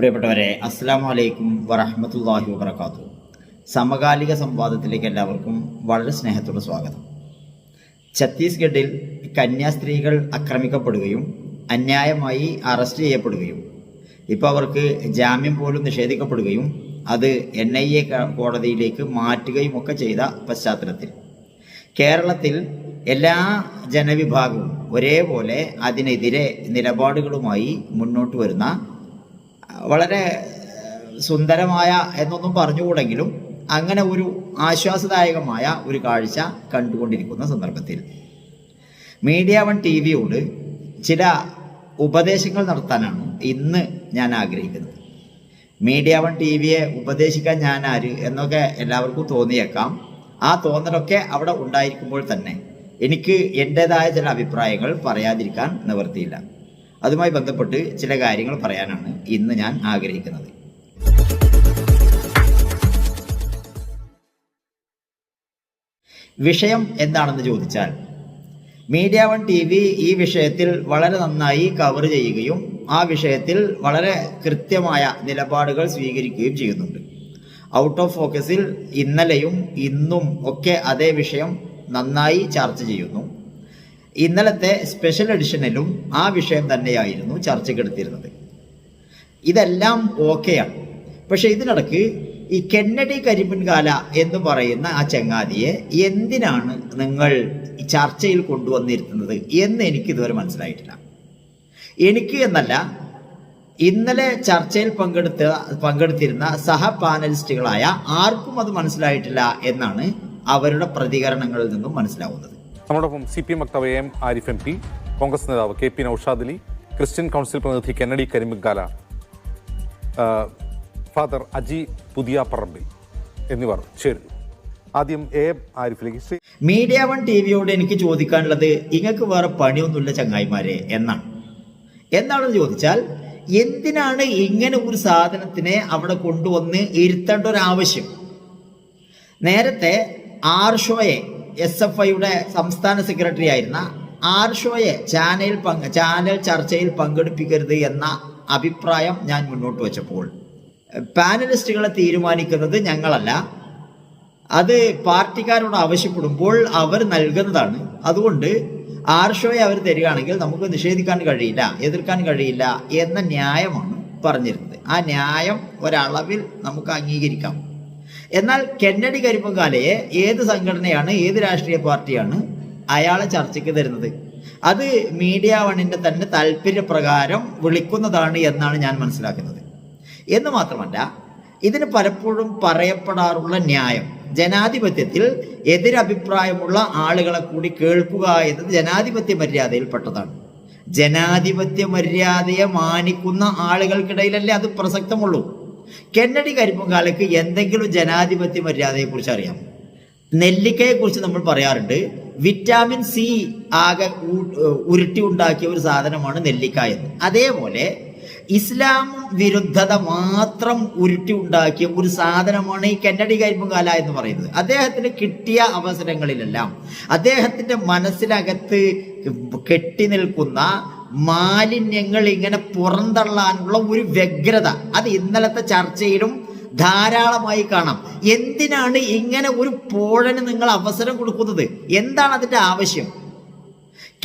പ്രിയപ്പെട്ടവരെ അസ്സാം വലൈക്കും വറഹമത്തല്ലാഹി വബർക്കാത്തു സമകാലിക സംവാദത്തിലേക്ക് എല്ലാവർക്കും വളരെ സ്നേഹത്തോടെ സ്വാഗതം. ഛത്തീസ്ഗഡിൽ കന്യാസ്ത്രീകൾ ആക്രമിക്കപ്പെടുകയും അന്യായമായി അറസ്റ്റ് ചെയ്യപ്പെടുകയും ഇപ്പോൾ അവർക്ക് ജാമ്യം പോലും നിഷേധിക്കപ്പെടുകയും അത് എൻ ഐ എ കോടതിയിലേക്ക് മാറ്റുകയും ഒക്കെ ചെയ്ത പശ്ചാത്തലത്തിൽ. കേരളത്തിൽ എല്ലാ ജനവിഭാഗവും ഒരേപോലെ അതിനെതിരെ നിലപാടുകളുമായി മുന്നോട്ട് വരുന്ന വളരെ സുന്ദരമായ എന്നൊന്നും പറഞ്ഞുകൂടെങ്കിലും അങ്ങനെ ഒരു ആശ്വാസദായകമായ ഒരു കാഴ്ച കണ്ടുകൊണ്ടിരിക്കുന്ന സന്ദർഭത്തിൽ. മീഡിയ വൺ ടി വിയോട് ചില ഉപദേശങ്ങൾ നടത്താനാണ് ഇന്ന് ഞാൻ ആഗ്രഹിക്കുന്നത്. മീഡിയ വൺ ടി വിയെ ഉപദേശിക്കാൻ ഞാൻ ആര് എന്നൊക്കെ എല്ലാവർക്കും തോന്നിയേക്കാം. ആ തോന്നലൊക്കെ അവിടെ ഉണ്ടായിരിക്കുമ്പോൾ തന്നെ എനിക്ക് എന്റെതായ ചില അഭിപ്രായങ്ങൾ പറയാതിരിക്കാൻ നിവർത്തിയില്ല അതുമായി ബന്ധപ്പെട്ട് ചില കാര്യങ്ങൾ പറയാനാണ് ഇന്ന് ഞാൻ ആഗ്രഹിക്കുന്നത്. വിഷയം എന്താണെന്ന് ചോദിച്ചാൽ മീഡിയ വൺ ടി വി ഈ വിഷയത്തിൽ വളരെ നന്നായി കവർ ചെയ്യുകയും ആ വിഷയത്തിൽ വളരെ കൃത്യമായ നിലപാടുകൾ സ്വീകരിക്കുകയും ചെയ്യുന്നുണ്ട്. ഔട്ട് ഓഫ് ഫോക്കസിൽ ഇന്നലെയും ഇന്നും ഒക്കെ അതേ വിഷയം നന്നായി ചർച്ച ചെയ്യുന്നു. ഇന്നലത്തെ സ്പെഷ്യൽ എഡിഷനിലും ആ വിഷയം തന്നെയായിരുന്നു ചർച്ചയ്ക്കെടുത്തിരുന്നത്. ഇതെല്ലാം ഓക്കെയാണ് പക്ഷെ ഇതിനിടക്ക് ഈ കെന്നഡി കരിമ്പൻകാല എന്ന് പറയുന്ന ആ ചങ്ങാതിയെ എന്തിനാണ് നിങ്ങൾ ചർച്ചയിൽ കൊണ്ടുവന്നിരുന്നത് എന്ന് എനിക്ക് ഇതുവരെ മനസ്സിലായിട്ടില്ല. എനിക്ക് എന്നല്ല ഇന്നലെ ചർച്ചയിൽ പങ്കെടുത്ത പങ്കെടുത്തിരുന്ന സഹ പാനലിസ്റ്റുകളായ ആർക്കും അത് മനസ്സിലായിട്ടില്ല എന്നാണ് അവരുടെ പ്രതികരണങ്ങളിൽ നിന്നും മനസ്സിലാവുന്നത്. നമ്മോടൊപ്പം സി പി എം വക്താവ് M Arif M P Congress നേതാവ് K P Noushad Ali Christian council പ്രതിനിധി കെന്നഡി കരിമിക്കാല ഫാദർ അജി പുതിയ പറമ്പിൽ എന്നിവർ ചേരുന്നു. ആദ്യം എ ആരിഫിലേക്ക് മീഡിയ വൺ ടി വിയോട് എനിക്ക് ചോദിക്കാനുള്ളത് ഇങ്ങക്ക് വേറെ പണിയൊന്നുമില്ല ചങ്ങായിമാരെ എന്നാണ് എന്താണെന്ന് ചോദിച്ചാൽ എന്തിനാണ് ഇങ്ങനെ ഒരു സാധനത്തിനെ അവിടെ കൊണ്ടുവന്ന് ഇരുത്തേണ്ട ഒരു ആവശ്യം? നേരത്തെ ആർഷോയെ എസ് എഫ് ഐയുടെ സംസ്ഥാന സെക്രട്ടറി ആയിരുന്ന ആർഷോയെ ചാനൽ പങ്ക് ചാനൽ ചർച്ചയിൽ പങ്കെടുപ്പിക്കരുത് എന്ന അഭിപ്രായം ഞാൻ മുന്നോട്ട് വെച്ചപ്പോൾ പാനലിസ്റ്റുകളെ തീരുമാനിക്കുന്നത് ഞങ്ങളല്ല. അത് പാർട്ടിക്കാരോട് ആവശ്യപ്പെടുമ്പോൾ അവർ നൽകുന്നതാണ്. അതുകൊണ്ട് ആർഷോയെ അവർ തരികയാണെങ്കിൽ നമുക്ക് നിഷേധിക്കാൻ കഴിയില്ല എതിർക്കാൻ കഴിയില്ല എന്ന ന്യായമാണ് പറഞ്ഞിരുന്നത്. ആ ന്യായം ഒരളവിൽ നമുക്ക് അംഗീകരിക്കാം. എന്നാൽ കെന്നഡി കരിമ്പങ്കാലയെ ഏത് സംഘടനയാണ് ഏത് രാഷ്ട്രീയ പാർട്ടിയാണ് അയാളെ ചർച്ചയ്ക്ക് തരുന്നത്? അത് മീഡിയ വണിന്റെ തന്നെ താല്പര്യപ്രകാരം വിളിക്കുന്നതാണ് എന്നാണ് ഞാൻ മനസ്സിലാക്കുന്നത്. എന്ന് മാത്രമല്ല ഇതിന് പലപ്പോഴും പറയപ്പെടാറുള്ള ന്യായം ജനാധിപത്യത്തിൽ എതിരഭിപ്രായമുള്ള ആളുകളെ കൂടി കേൾക്കുക എന്നത് ജനാധിപത്യ മര്യാദയിൽപ്പെട്ടതാണ്. ജനാധിപത്യ മര്യാദയെ മാനിക്കുന്ന ആളുകൾക്കിടയിലല്ലേ അത് പ്രസക്തമുള്ളൂ. കെന്നഡി കരിമ്പുകാലക്ക് എന്തെങ്കിലും ജനാധിപത്യ മര്യാദയെക്കുറിച്ച് അറിയാം. നെല്ലിക്കയെക്കുറിച്ച് നമ്മൾ പറയാറുണ്ട്. വിറ്റാമിൻ സി ആകെ ഉരുട്ടി ഉണ്ടാക്കിയ ഒരു സാധനമാണ് നെല്ലിക്ക എന്ന്. അതേപോലെ ഇസ്ലാം വിരുദ്ധത മാത്രം ഉരുട്ടി ഉണ്ടാക്കിയ ഒരു സാധനമാണ് ഈ കെന്നഡി കരിമ്പുകാല എന്ന് പറയുന്നത്. അദ്ദേഹത്തിന് കിട്ടിയ അവസരങ്ങളിലെല്ലാം അദ്ദേഹത്തിന്റെ മനസ്സിനകത്ത് കെട്ടി നിൽക്കുന്ന മാലിന്യങ്ങൾ ഇങ്ങനെ പുറന്തള്ളാനുള്ള ഒരു വ്യഗ്രത. അത് ഇന്നലത്തെ ചർച്ചയിലും ധാരാളമായി കാണാം. എന്തിനാണ് ഇങ്ങനെ ഒരു പോഴന് നിങ്ങൾ അവസരം കൊടുക്കുന്നത്? എന്താണ് അതിന്റെ ആവശ്യം?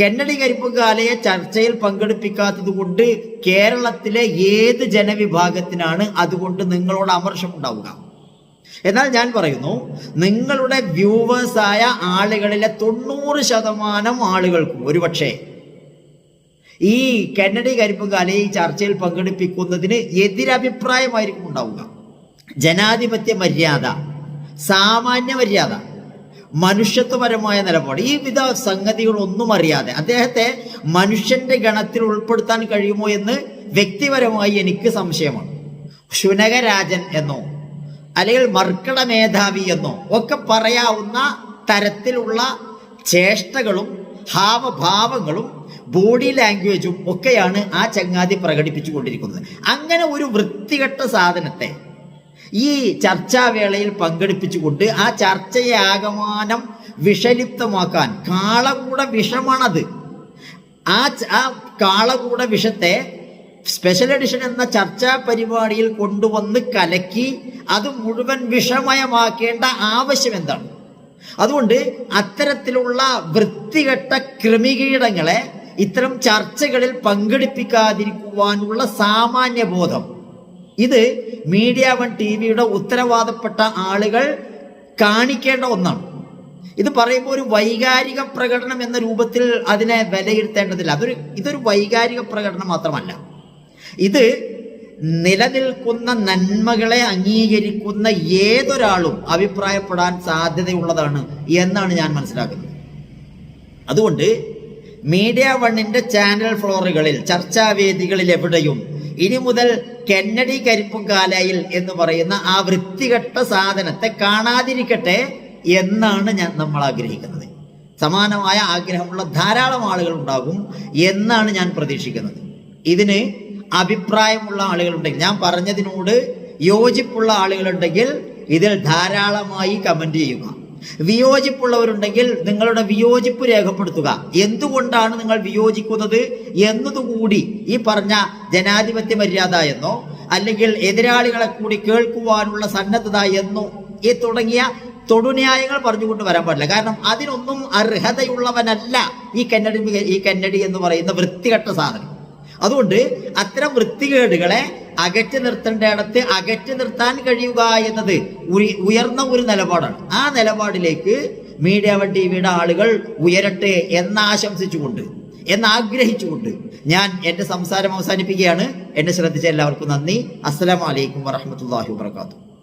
കെന്നഡി കരിപ്പുകാലയെ ചർച്ചയിൽ പങ്കെടുപ്പിക്കാത്തത് കൊണ്ട് കേരളത്തിലെ ഏത് ജനവിഭാഗത്തിനാണ് അതുകൊണ്ട് നിങ്ങളോട് അമർഷം ഉണ്ടാവുക എന്നാൽ ഞാൻ പറയുന്നു നിങ്ങളുടെ വ്യൂവേഴ്സായ ആളുകളിലെ തൊണ്ണൂറ് ശതമാനം ആളുകൾക്കും ഒരുപക്ഷെ ഈ കെന്നഡി കരിപ്പുകാലയെ ഈ ചർച്ചയിൽ പങ്കെടുപ്പിക്കുന്നതിന് എതിരഭിപ്രായമായിരിക്കും ഉണ്ടാവുക. ജനാധിപത്യ മര്യാദ സാമാന്യ മര്യാദ മനുഷ്യത്വപരമായ നിലപാട് ഈ വിധ സംഗതികളൊന്നും അറിയാതെ അദ്ദേഹത്തെ മനുഷ്യന്റെ ഗണത്തിൽ ഉൾപ്പെടുത്താൻ കഴിയുമോ എന്ന് വ്യക്തിപരമായി എനിക്ക് സംശയമാണ്. ശുനകരാജൻ എന്നോ അല്ലെങ്കിൽ മർക്കട മേധാവി എന്നോ ഒക്കെ പറയാവുന്ന തരത്തിലുള്ള ചേഷ്ടകളും ഹാവഭാവങ്ങളും ബോഡി ലാംഗ്വേജും ഒക്കെയാണ് ആ ചങ്ങാതി പ്രകടിപ്പിച്ചു കൊണ്ടിരിക്കുന്നത് അങ്ങനെ ഒരു വൃത്തികെട്ട സാധനത്തെ ഈ ചർച്ചാവേളയിൽ പങ്കെടുപ്പിച്ചുകൊണ്ട് ആ ചർച്ചയെ ആകമാനം വിഷലിപ്തമാക്കാൻ കാളകൂട വിഷമാണത്. ആ ആ കാളകൂട വിഷത്തെ സ്പെഷ്യൽ എഡിഷൻ എന്ന ചർച്ചാ പരിപാടിയിൽ കൊണ്ടുവന്ന് കലക്കി അത് മുഴുവൻ വിഷമയമാക്കേണ്ട ആവശ്യം എന്താണ്? അതുകൊണ്ട് അത്തരത്തിലുള്ള വൃത്തികെട്ട കൃമികീടങ്ങളെ ഇത്തരം ചർച്ചകളിൽ പങ്കെടുപ്പിക്കാതിരിക്കുവാനുള്ള സാമാന്യ ബോധം ഇത് മീഡിയ വൺ ടി വിയുടെ ഉത്തരവാദപ്പെട്ട ആളുകൾ കാണിക്കേണ്ട ഒന്നാണ്. ഇത് പറയുമ്പോൾ ഒരു വൈകാരിക പ്രകടനം എന്ന രൂപത്തിൽ അതിനെ വിലയിരുത്തേണ്ടതില്ല. അതൊരു ഇതൊരു വൈകാരിക പ്രകടനം മാത്രമല്ല. ഇത് നിലനിൽക്കുന്ന നന്മകളെ അംഗീകരിക്കുന്ന ഏതൊരാളും അഭിപ്രായപ്പെടാൻ സാധ്യതയുള്ളതാണ് എന്നാണ് ഞാൻ മനസ്സിലാക്കുന്നത്. അതുകൊണ്ട് മീഡിയ വണ്ണിന്റെ ചാനൽ ഫ്ലോറുകളിൽ ചർച്ചാവേദികളിൽ എവിടെയും ഇനി മുതൽ കെന്നഡി കരിപ്പുംകാലയിൽ എന്ന് പറയുന്ന ആ വൃത്തികെട്ട സാധനത്തെ കാണാതിരിക്കട്ടെ എന്നാണ് ഞാൻ നമ്മൾ ആഗ്രഹിക്കുന്നത്. സമാനമായ ആഗ്രഹമുള്ള ധാരാളം ആളുകൾ ഉണ്ടാകും എന്നാണ് ഞാൻ പ്രതീക്ഷിക്കുന്നത്. ഇതിന് അഭിപ്രായമുള്ള ആളുകളുണ്ടെങ്കിൽ ഞാൻ പറഞ്ഞതിനോട് യോജിപ്പുള്ള ആളുകളുണ്ടെങ്കിൽ ഇതിൽ ധാരാളമായി കമന്റ് ചെയ്യുക. വിയോജിപ്പുള്ളവരുണ്ടെങ്കിൽ നിങ്ങളുടെ വിയോജിപ്പ് രേഖപ്പെടുത്തുക. എന്തുകൊണ്ടാണ് നിങ്ങൾ വിയോജിക്കുന്നത്? എന്നതുകൂടി ഈ പറഞ്ഞ ജനാധിപത്യ മര്യാദ എന്നോ അല്ലെങ്കിൽ എതിരാളികളെ കൂടി കേൾക്കുവാനുള്ള സന്നദ്ധത എന്നോ ഈ തുടങ്ങിയ തൊടുന്യായങ്ങൾ പറഞ്ഞുകൊണ്ട് വരാൻ പാടില്ല. കാരണം അതിനൊന്നും അർഹതയുള്ളവനല്ല ഈ കന്നഡി ഈ കന്നഡി എന്ന് പറയുന്ന വൃത്തികെട്ട സാധനം. അതുകൊണ്ട് അത്തരം വൃത്തികേടുകളെ അകറ്റി നിർത്തേണ്ടയിടത്ത് അകറ്റി നിർത്താൻ കഴിയുക എന്നത് ഉയർന്ന ഒരു നിലപാടാണ്. ആ നിലപാടിലേക്ക് മീഡിയ വൺ ടി വിയുടെ ആളുകൾ ഉയരട്ടെ എന്നാശംസിച്ചുകൊണ്ട് എന്നാഗ്രഹിച്ചുകൊണ്ട് ഞാൻ എന്റെ സംസാരം അവസാനിപ്പിക്കുകയാണ്. എന്നെ ശ്രദ്ധിച്ച എല്ലാവർക്കും നന്ദി. അസ്സലാമലൈക്കും വറഹമത്തല്ലാഹി വാത്തു